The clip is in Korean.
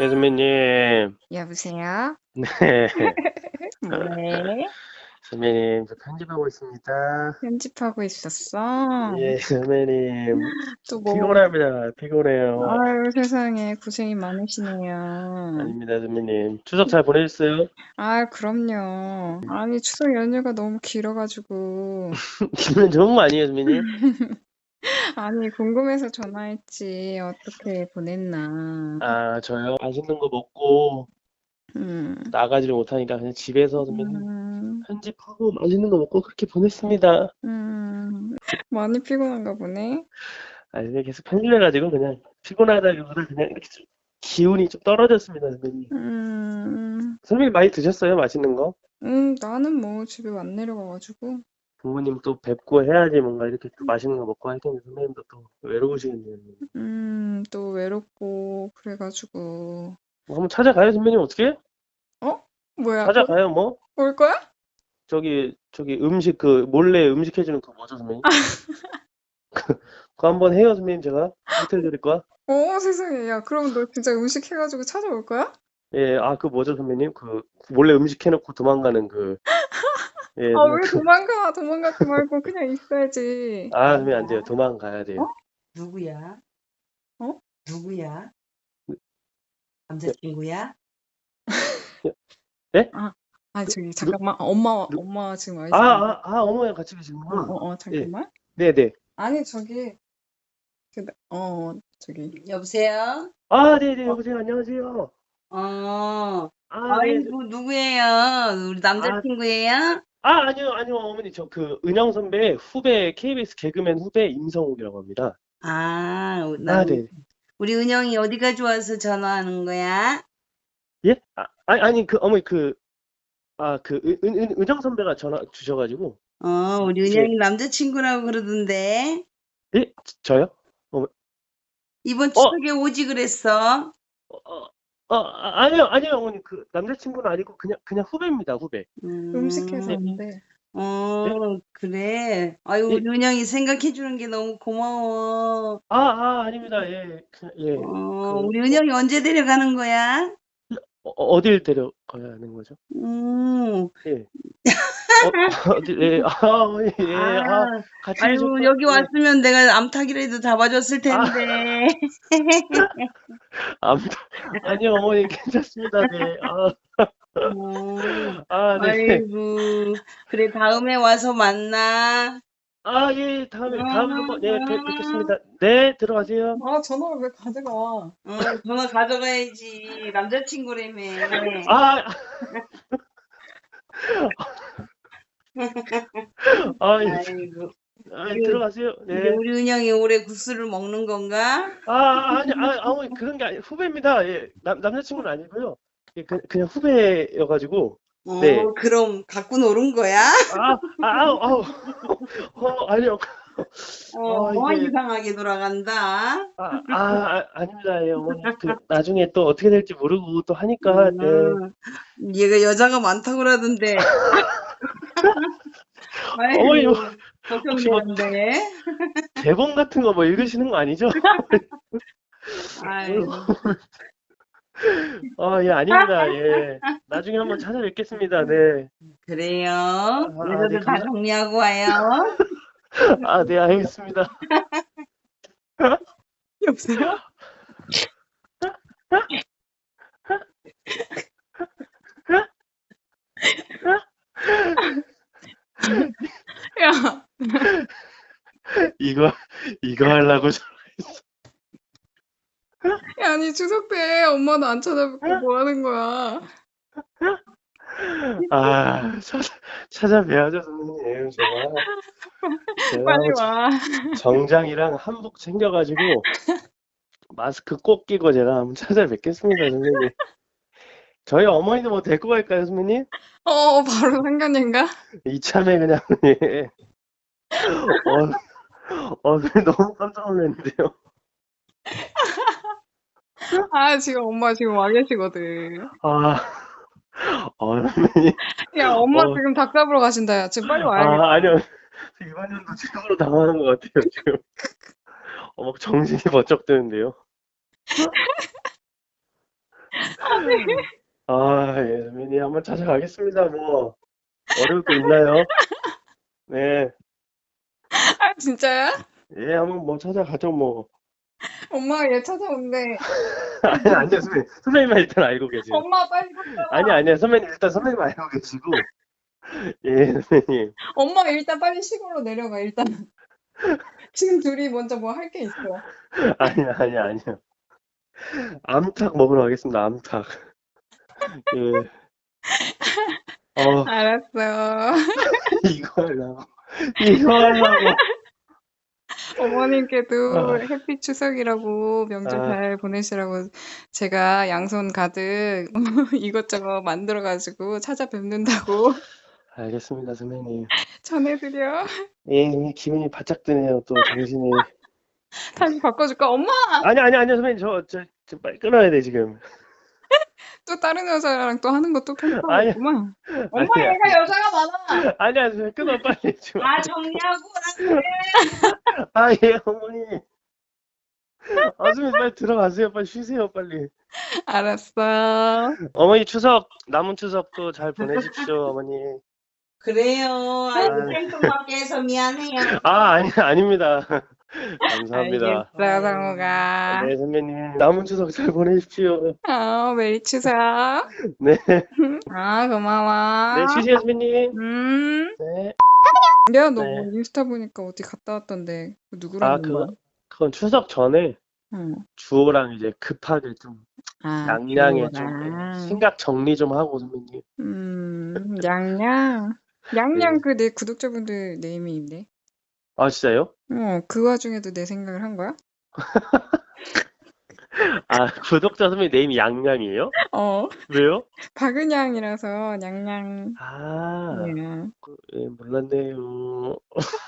예, 선배님. 여보세요? 네. 뭐해? 선배님, 저 편집하고 있습니다. 편집하고 있었어? 예, 선배님. 또 뭐? 피곤합니다. 피곤해요. 아유, 세상에 고생이 많으시네요. 아닙니다, 선배님. 추석 잘 보내셨어요? 아, 그럼요. 아니, 추석 연휴가 너무 길어가지고. 기분 좋은 거 아니에요, 선배님? 아니, 궁금해서 전화했지. 어떻게 보냈나. 아, 저요? 맛있는 거 먹고 음, 나가지를 못하니까 그냥 집에서 선배님 음, 편집하고 맛있는 거 먹고 그렇게 보냈습니다. 음. 많이 피곤한가 보네. 아, 근데 계속 편집해가지고 그냥 피곤하다기보다 그냥 이렇게 좀 기운이 좀 떨어졌습니다, 선배님. 음, 선배님 많이 드셨어요? 맛있는 거? 음, 나는 뭐 집에 안 내려가가지고. 부모님 또 뵙고 해야지 뭔가 이렇게 또 맛있는 거 먹고 할 텐데 선배님도 또 외로우시겠네요. 음, 또 외롭고, 그래가지고. 뭐 한번 찾아가요, 선배님 어떻게? 뭐야? 찾아가요, 뭐? 올 거야? 저기 저기 음식 그 몰래 음식 해주는 그 뭐죠, 선배님? 그, 그거 한번 해요, 선배님 제가 호텔 드릴 거야. 어, 세상에. 야, 그럼 너 진짜 음식 해가지고 찾아올 거야? 예, 아 그 뭐죠, 선배님? 그 몰래 음식 해놓고 도망가는 그 예, 아, 왜 그- 도망가? 도망가지 말고 그냥 있어야지. 아, 선배님 안 돼요. 도망가야 돼요. 어? 누구야? 어? 누구야? 네. 남자친구야? 아, 저기, 잠깐만. 엄마, 누- 엄마 지금 와 아, 있어. 아, 아, 어머니랑 같이 어, 계시는구나. 어, 어, 잠깐만. 네, 네. 아니, 저기, 그, 어, 저기. 여보세요? 아, 네, 네, 여보세요. 안녕하세요. 어, 아, 네. 아이고, 누구예요? 우리 남자친구예요? 아, 아니요, 아니요, 어머니, 저 그 은영 선배 후배, KBS 개그맨 후배 임성욱이라고 합니다. 아, 나, 아, 네. 우리 은영이 어디가 좋아서 전화하는 거야? 예? 아, 아니, 아니, 그, 어머니, 그, 아, 그, 은, 은영 선배가 전화 주셔가지고, 어, 우리 은영이 남자친구라고 그러던데. 예? 저요? 이번 추석에 오지 그랬어. 어, 어, 어, 아, 아니요, 아니요, 어머니, 그, 남자친구는 아니고, 그냥, 그냥 후배입니다, 후배. 음, 음식해서 온대. 어, 그래. 아유, 예. 우리 은영이 생각해 주는 게 너무 고마워. 아, 아, 아닙니다, 예, 그냥, 예. 어, 그- 우리 은영이 언제 데려가는 거야? 어, 어딜 데려가야 하는 거죠? 음, 예. 어, 어디, 예, 아, 예, 아, 아, 같이 아이고, 좀- 여기 예. 왔으면 내가 암탉이라도 잡아줬을 텐데. 아, 아니요, 어머니, 괜찮습니다, 네. 아, 음, 아, 네. 아이고, 그래, 다음에 와서 만나. 아, 예, 다음에, 다음에 한번, 예, 뵙, 뵙겠습니다. 네, 들어가세요. 아, 전화를 왜 가져가? 어, 전화 가져가야지. 남자친구라며. 아, 아, 예, 아이고, 아, 예, 들어가세요. 이제 네. 우리 은영이 올해 국수를 먹는 건가? 아, 아니, 아, 어머니, 그런 게 아니, 후배입니다. 예, 남, 남자친구는 아니고요. 예, 그, 그냥 후배여가지고. 어, 네. 그럼 갖고 노는 거야? 아, 아, 아우, 아우. 어, 아니요. 어, 아, 이게- 이상하게 돌아간다. 아, 아, 아, 아 닙니다. 예, 어머니. 그, 나중에 또 어떻게 될지 모르고 또 하니까, 네. 음, 얘가 여자가 많다고 그러던데. 어머니, 아이고, 혹시 뭐- 걱정되는데. 대본 같은 거 뭐 읽으시는 거 아니죠? 아이고, 아, 예, 아닙니다. 예. 나중에 한번 찾아뵙겠습니다. 네. 그래요. 네, 그래도 다 감사- 정리하고 와요. 아, 네, 알겠습니다. 여보세요? 야, 이거, 이거 하려고. 저- 야, 아니, 추석 때 엄마도 안 찾아뵙고 뭐 하는 거야? 아, 찾아, 찾아뵈야죠, 선생님. 제가. 제가 빨리 와. 정장이랑 한복 챙겨가지고 마스크 꼭 끼고 제가 한번 찾아뵙겠습니다, 선생님. 저희 어머니도 뭐 데리고 갈까요, 선생님? 어, 바로 상견례인가? 이참에 그냥 예. 어, 어, 너무 깜짝 놀랐는데요. 아, 지금 엄마 지금 와 계시거든. 아, 어, 선생님. 야, 엄마 어. 지금 닭 잡으러 가신다. 야, 지금 빨리 와야겠다. 아, 아니요. 년도 최고로 당황하는 것 같아요, 지금. 어, 막 정신이 번쩍 드는데요. 아, 예, 선배님 한번 찾아가겠습니다. 뭐 어려울 게 있나요? 네, 아, 진짜야? 예, 한번 뭐 찾아가죠, 뭐. 엄마가 얘 찾아온대. 아니, 아니요, 선배님. 선배님만 일단 알고 계세요. 엄마 빨리 와. 아니, 아니요, 선배님 일단 선배님 알고 계시고. 예, 선배님. 엄마 일단 빨리 시골로 내려가, 일단. 지금 둘이 먼저 뭐 할 게 있어. 아니요, 아니요, 아니요. 암탉 먹으러 가겠습니다, 암탉. 예. 어, 알았어. 이거 하려고. 이거 하려고. 어머님께도 아. 햇빛 추석이라고 명절 아. 잘 보내시라고 제가 양손 가득 이것저것 만들어가지고 찾아뵙는다고 알겠습니다, 선배님. 전해드려. 예, 기분이 바짝 드네요, 또 정신이. 다시 바꿔줄까? 엄마! 아니, 아니, 아니요, 선배님. 저, 저, 저 빨리 끊어야 돼, 지금. 또 다른 여자랑 또 하는 것또 아니, 편집하겠구만. 엄마 아니야. 얘가 여자가 많아. 아니야, 선배님, 끊어, 빨리. 지금. 아 정리하고 그래. 아, 예, 어머니. 아, 선배님, 빨리 들어가세요. 빨리 쉬세요, 빨리. 알았어. 어머니 추석, 남은 추석도 잘 보내십시오, 어머니. 그래요. 아이고 땡뚱맞게 해서 미안해요. 아, 아니, 아닙니다. 감사합니다. 알겠어, 상호가. 네, 선배님. 남은 추석 잘 보내십시오. 어, 메리 추석. 네. 아, 고마워. 네, 쉬세요, 선배님. 음. 네. 야, 너 네. 뭐 인스타 보니까 어디 갔다 왔던데. 누구랑 아? 그거, 그건 추석 전에 응. 주호랑 이제 급하게 좀 아, 양양에 좀. 생각 정리 좀 하고, 선배님. 음, 양양. 양양 네. 그내 구독자분들 네임인데. 아, 진짜요? 어, 그 와중에도 내 생각을 한 거야? 아, 구독자 선배님 네임이 양양이에요? 어, 왜요? 박은양이라서 양양. 아, 예. 예, 몰랐네요.